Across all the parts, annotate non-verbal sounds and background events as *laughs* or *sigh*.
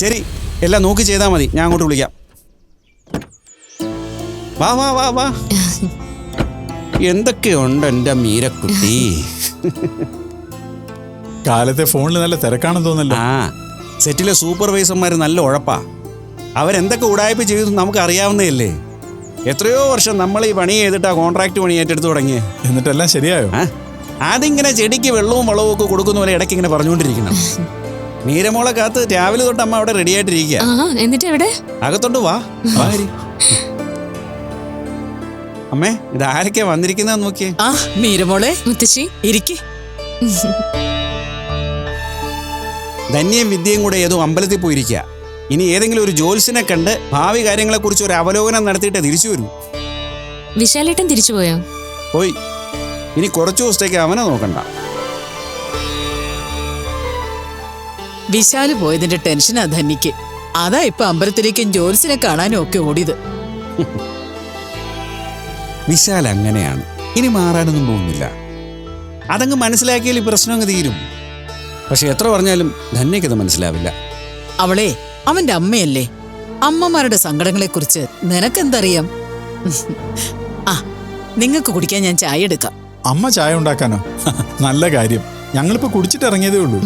ശരി എല്ലാം നോക്കി ചെയ്താൽ മതി. ഞാൻ അങ്ങോട്ട് വിളിക്കാം. വാ വാ വാ വാ. എന്തൊക്കെയുണ്ട് എന്റെ മീരക്കുട്ടി? കാലത്തെ ഫോണിൽ നല്ല തിരക്കാണെന്ന് തോന്നല്ലോ ആ സെറ്റിലെ സൂപ്പർവൈസർമാർ നല്ല ഉഴപ്പാ. അവരെന്തൊക്കെ ഉടായ്പ ചെയ്തു നമുക്ക് അറിയാവുന്നതല്ലേ. എത്രയോ വർഷം നമ്മൾ ഈ പണി ചെയ്തിട്ടാ കോൺട്രാക്ട് പണി ഏറ്റെടുത്ത് തുടങ്ങിയേ. എന്നിട്ടെല്ലാം ശരിയായോ? ആ അതിങ്ങനെ ചെടിക്ക് വെള്ളവും വളവും ഒക്കെ കൊടുക്കുന്ന പോലെ ഇടയ്ക്ക് ഇങ്ങനെ പറഞ്ഞുകൊണ്ടിരിക്കണം. മീരമോളെ കാത്ത് രാവിലെ തൊട്ട് അമ്മ അവിടെ റെഡി ആയിട്ടിരിക്കുക ആ എന്നിട്ട് എവിടെ? അകത്തോട്ട് വാ. വാ ഹരി. അമ്മേ ഇത് ആരൊക്കെയാ വന്നിരിക്കുന്ന നോക്കിയേ. ആ മീരമോളെ മുത്തശ്ശി. ഇരിക്ക്. ധന്യയും വിദ്യയും കൂടെ ഏതോ അമ്പലത്തിൽ പോയിരിക്കുക ഇനി ഏതെങ്കിലും ഒരു ജോൽസിനെ കണ്ട് ഭാവി കാര്യങ്ങളെക്കുറിച്ച് ഒരു അവലോകനം നടത്തിയിട്ട് തിരിച്ചു വരൂ. വിശാലേട്ടൻ തിരിച്ചു പോയോ? പോയി. ഇനി കുറച്ചു ദിവസത്തേക്ക് അവനെ നോക്കണ്ട. വിശാൽ പോയതിന്റെ ടെൻഷനാ ധന്യക്ക് അതാ ഇപ്പൊ അമ്പലത്തിലേക്കും ജോൽസിനെ കാണാനും ഒക്കെ ഓടിയത്. വിശാൽ അങ്ങനെയാണ്. ഇനി മാറാനൊന്നും പോകുന്നില്ല. അതങ്ങ് മനസ്സിലാക്കിയാൽ ഈ പ്രശ്നം അങ്ങ് തീരും. പക്ഷെ എത്ര പറഞ്ഞാലും ധന്യക്കത് മനസ്സിലാവില്ല. അവളെ അവന്റെ അമ്മയല്ലേ? അമ്മമാരുടെ സങ്കടങ്ങളെ കുറിച്ച് നിനക്കെന്തറിയാം? ആ നിങ്ങൾക്ക് കുടിക്കാൻ ഞാൻ ചായ എടുക്കാം. അമ്മ ചായ ഉണ്ടാക്കാനോ? നല്ല കാര്യം. ഞങ്ങളിപ്പോ കുടിച്ചിട്ട് ഇറങ്ങിയതേ ഉള്ളൂ.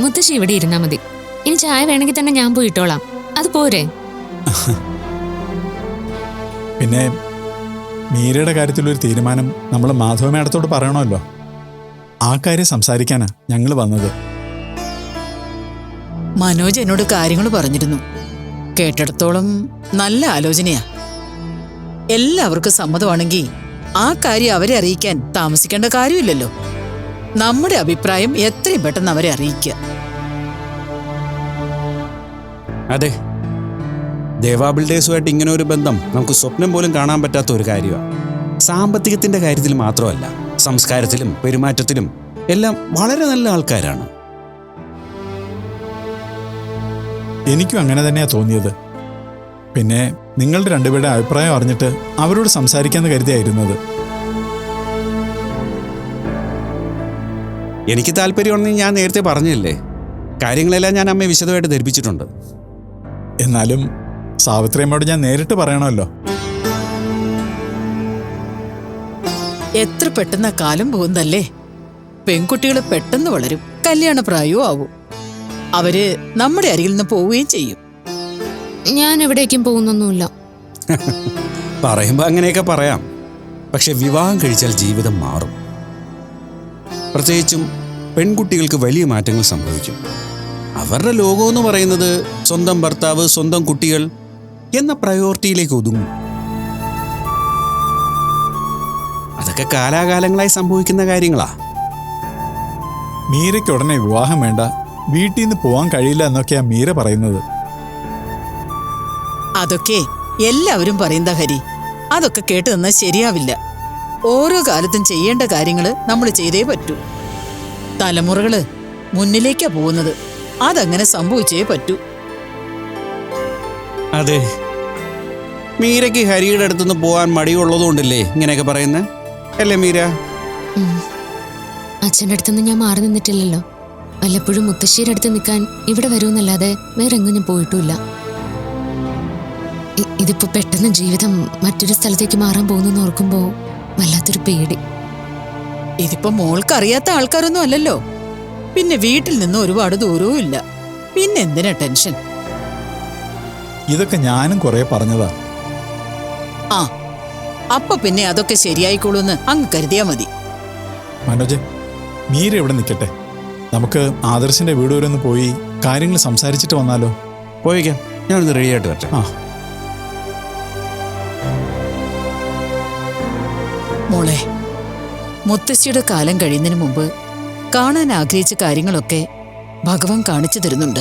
മുത്തശ്ശി ഇവിടെ ഇരുന്നാ മതി. ഇനി ചായ വേണമെങ്കിൽ തന്നെ ഞാൻ പോയിട്ടോളാം അത് പോരെ? *laughs* പിന്നെ മീരയുടെ കാര്യത്തിലൊരു തീരുമാനം നമ്മൾ മാധവ മേടത്തോട് പറയണമല്ലോ. ആ കാര്യം സംസാരിക്കാനാ ഞങ്ങൾ വന്നത്. മനോജ് എന്നോട് കാര്യങ്ങൾ പറഞ്ഞിരുന്നു. കേട്ടിടത്തോളം നല്ല ആലോചനയാ. എല്ലാവർക്കും സമ്മതമാണെങ്കിൽ ആ കാര്യം അവരെ അറിയിക്കാൻ താമസിക്കേണ്ട കാര്യമില്ലല്ലോ. നമ്മുടെ അഭിപ്രായം എത്രയും പെട്ടെന്ന് അവരെ അറിയിക്കുക. അതെ. ദേവാ ബിൽഡേഴ്സുമായിട്ട് ഇങ്ങനെ ഒരു ബന്ധം നമുക്ക് സ്വപ്നം പോലും കാണാൻ പറ്റാത്ത ഒരു കാര്യമാണ് സാമ്പത്തികത്തിന്റെ കാര്യത്തിൽ മാത്രമല്ല സംസ്കാരത്തിലും പെരുമാറ്റത്തിലും എല്ലാം വളരെ നല്ല ആൾക്കാരാണ്. എനിക്കും അങ്ങനെ തന്നെയാ തോന്നിയത്. പിന്നെ നിങ്ങളുടെ രണ്ടുപേരുടെ അഭിപ്രായം അറിഞ്ഞിട്ട് അവരോട് സംസാരിക്കാമെന്ന് കരുതിയായിരുന്നത്. എനിക്ക് താല്പര്യമുണ്ടെന്ന് ഞാൻ നേരത്തെ പറഞ്ഞില്ലേ? കാര്യങ്ങളെല്ലാം ഞാൻ അമ്മയെ വിശദമായിട്ട് ധരിപ്പിച്ചിട്ടുണ്ട്. എന്നാലും സാവിത്രിയമ്മയോട് ഞാൻ നേരിട്ട് പറയണമല്ലോ. എത്ര പെട്ടെന്ന കാലം പോകുന്നല്ലേ? പെൺകുട്ടികൾ പെട്ടെന്ന് വളരും. കല്യാണ പ്രായവും ആവും. അവർ നമ്മുടെ അരികിൽ നിന്ന് പോവുകയും ചെയ്യും. ഞാൻ എവിടേക്കും പോകുന്നൊന്നുമില്ല. *laughs* പറയുമ്പോ അങ്ങനെയൊക്കെ പറയാം. പക്ഷെ വിവാഹം കഴിച്ചാൽ ജീവിതം മാറും. പ്രത്യേകിച്ചും പെൺകുട്ടികൾക്ക് വലിയ മാറ്റങ്ങൾ സംഭവിക്കും. അവരുടെ ലോകം എന്ന് പറയുന്നത് സ്വന്തം ഭർത്താവ് സ്വന്തം കുട്ടികൾ എന്ന പ്രയോറിറ്റിയിലേക്ക് ഒതുങ്ങും. അതൊക്കെ കാലാകാലങ്ങളായി സംഭവിക്കുന്ന കാര്യങ്ങളാ. മീരയ്ക്ക് ഉടനെ വിവാഹം വേണ്ട. വീട്ടിൽ നിന്ന് പോവാൻ കഴിയില്ല എന്നൊക്കെയാ മീര പറയുന്നത്. അതൊക്കെ എല്ലാവരും പറയുന്ന ഹരി. അതൊക്കെ കേട്ട് നിന്നാൽ ശരിയാവില്ല. ഓരോ കാലത്തും ചെയ്യേണ്ട കാര്യങ്ങൾ നമ്മൾ ചെയ്തേ പറ്റൂ. തലമുറകൾ മുന്നിലേക്കാ പോകുന്നത്. അതങ്ങനെ സംഭവിച്ചേ പറ്റൂ. അതെ. മീരയ്ക്ക് ഹരിയുടെ അടുത്തുനിന്ന് പോകാൻ മടിയുള്ളതുകൊണ്ടല്ലേ ഇങ്ങനെയൊക്കെ പറയുന്നത് അല്ലേ മീര. അച്ഛന്റെ അടുത്തുനിന്ന് ഞാൻ മാറി നിന്നിട്ടില്ലല്ലോ. വല്ലപ്പോഴും മുത്തശ്ശിയുടെ അടുത്ത് നിൽക്കാൻ ഇവിടെ വരുമെന്നല്ലാതെ വേറെ എങ്ങും ഞാൻ പോയിട്ടുമില്ല. ഇതിപ്പോ പെട്ടെന്ന് ജീവിതം മറ്റൊരു സ്ഥലത്തേക്ക് മാറാൻ പോകുന്നെന്ന് ഓർക്കുമ്പോ വല്ലാത്തൊരു പേടി. ഇതിപ്പോ മോൾക്ക് അറിയാത്ത ആൾക്കാരൊന്നും അല്ലല്ലോ. പിന്നെ വീട്ടിൽ നിന്ന് ഒരുപാട് ദൂരവും ഇല്ല. പിന്നെ എന്തിനാ ടെൻഷൻ? ഇതൊക്കെ ഞാനും കുറെ പറഞ്ഞതാ. ആ അപ്പൊ പിന്നെ അതൊക്കെ ശരിയായിക്കോളൂന്ന് അങ്ങ് കരുതിയാ മതി. മനോജ് മീര എവിടെ നിൽക്കട്ടെ. നമുക്ക് ആദർശിന്റെ വീട് വരെ ഒന്ന് പോയി കാര്യങ്ങൾ സംസാരിച്ചിട്ട് വന്നാലോ? പോയിക്കാം. ഞാനൊന്ന് റെഡി ആയിട്ട് വരട്ടെ. ആ. മോളെ മുത്തശ്ശിയുടെ കാലം കഴിയുന്നതിന് മുമ്പ് കാണാൻ ആഗ്രഹിച്ച കാര്യങ്ങളൊക്കെ ഭഗവാൻ കാണിച്ചു തരുന്നുണ്ട്.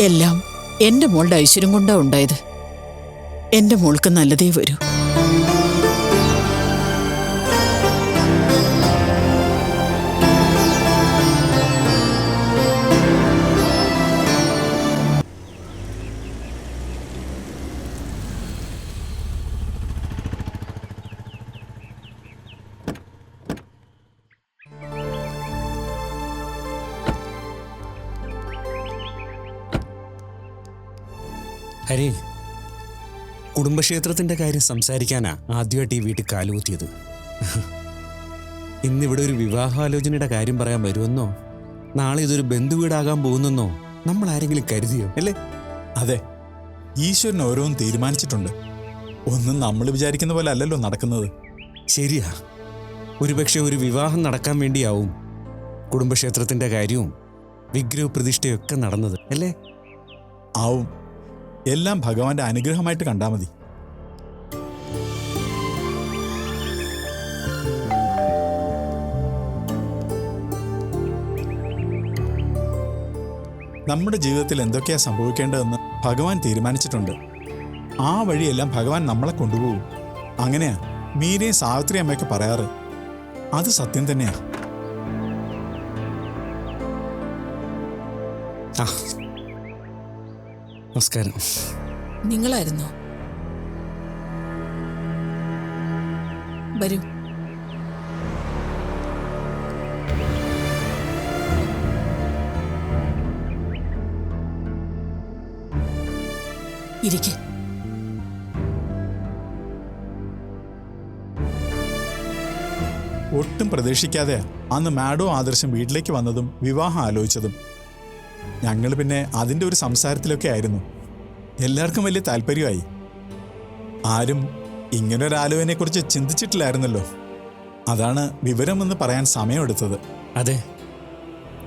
എല്ലാം എന്റെ മോളുടെ ഐശ്വര്യം കൊണ്ടാ ഉണ്ടായത്. എന്റെ മോൾക്ക് നല്ലതേ വരൂ. ഹരി കുടുംബക്ഷേത്രത്തിന്റെ കാര്യം സംസാരിക്കാനാ ആദ്യമായിട്ട് ഈ വീട്ടിൽ കാലുകുത്തിയത്. ഇന്നിവിടെ ഒരു വിവാഹാലോചനയുടെ കാര്യം പറയാൻ വരുമെന്നോ? നാളെ ഇതൊരു ബന്ധുവീടാകാൻ പോകുന്നെന്നോ? നമ്മൾ ആരെങ്കിലും കരുതിയോ? അല്ലേ? അതെ ഈശ്വരൻ ഓരോന്നും തീരുമാനിച്ചിട്ടുണ്ട്. ഒന്നും നമ്മൾ വിചാരിക്കുന്ന പോലെ അല്ലല്ലോ നടക്കുന്നത്. ശരിയാ. ഒരുപക്ഷെ ഒരു വിവാഹം നടക്കാൻ വേണ്ടിയാവും കുടുംബക്ഷേത്രത്തിന്റെ കാര്യവും വിഗ്രഹ പ്രതിഷ്ഠയൊക്കെ നടന്നത് അല്ലേ? ആവും. എല്ലാം ഭഗവാന്റെ അനുഗ്രഹമായിട്ട് കണ്ടാൽ മതി. നമ്മുടെ ജീവിതത്തിൽ എന്തൊക്കെയാ സംഭവിക്കേണ്ടതെന്ന് ഭഗവാൻ തീരുമാനിച്ചിട്ടുണ്ട്. ആ വഴിയെല്ലാം ഭഗവാൻ നമ്മളെ കൊണ്ടുപോകും. അങ്ങനെയാ മീരയും സാവിത്രി അമ്മയൊക്കെ പറയാറ്. അത് സത്യം തന്നെയാ. നമസ്കാരം. നിങ്ങളായിരുന്നോ? വരൂ. ഇരിക്കെ. ഒട്ടും പ്രതീക്ഷിക്കാതെ അന്ന് മാഡോ ആദർശം വീട്ടിലേക്ക് വന്നതും വിവാഹം ആലോചിച്ചതും ഞങ്ങൾ പിന്നെ അതിന്റെ ഒരു സംസാരത്തിലൊക്കെ ആയിരുന്നു. എല്ലാവർക്കും വലിയ താല്പര്യമായി. ആരും ഇങ്ങനൊരാലോചനയെക്കുറിച്ച് ചിന്തിച്ചിട്ടില്ലായിരുന്നല്ലോ. അതാണ് വിവരമെന്ന് പറയാൻ സമയമെടുത്തത്. അതെ.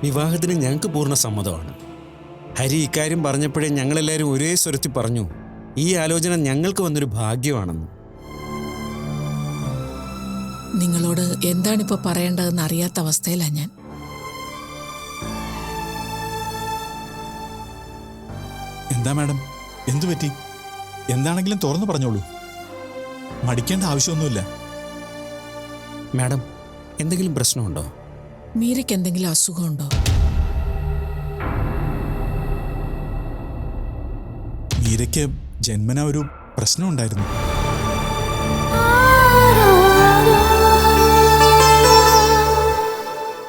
വിവാഹത്തിന് ഞങ്ങൾക്ക് പൂർണ സമ്മതമാണ്. ഹരി ഇക്കാര്യം പറഞ്ഞപ്പോഴേ ഞങ്ങളെല്ലാവരും ഒരേ സ്വരത്തിൽ പറഞ്ഞു ഈ ആലോചന ഞങ്ങൾക്ക് വന്നൊരു ഭാഗ്യമാണെന്ന്. നിങ്ങളോട് എന്താണിപ്പോ പറയേണ്ടതെന്ന് അറിയാത്ത അവസ്ഥയിലാണ് ഞാൻ. എന്താ മാഡം? എന്തു പറ്റി? എന്താണെങ്കിലും തുറന്നു പറഞ്ഞോളൂ. മടിക്കേണ്ട ആവശ്യമൊന്നുമില്ല. മാഡം എന്തെങ്കിലും പ്രശ്നമുണ്ടോ? മീരയ്ക്ക് എന്തെങ്കിലും അസുഖമുണ്ടോ? മീരയ്ക്ക് ജന്മന ഒരു പ്രശ്നമുണ്ടായിരുന്നു.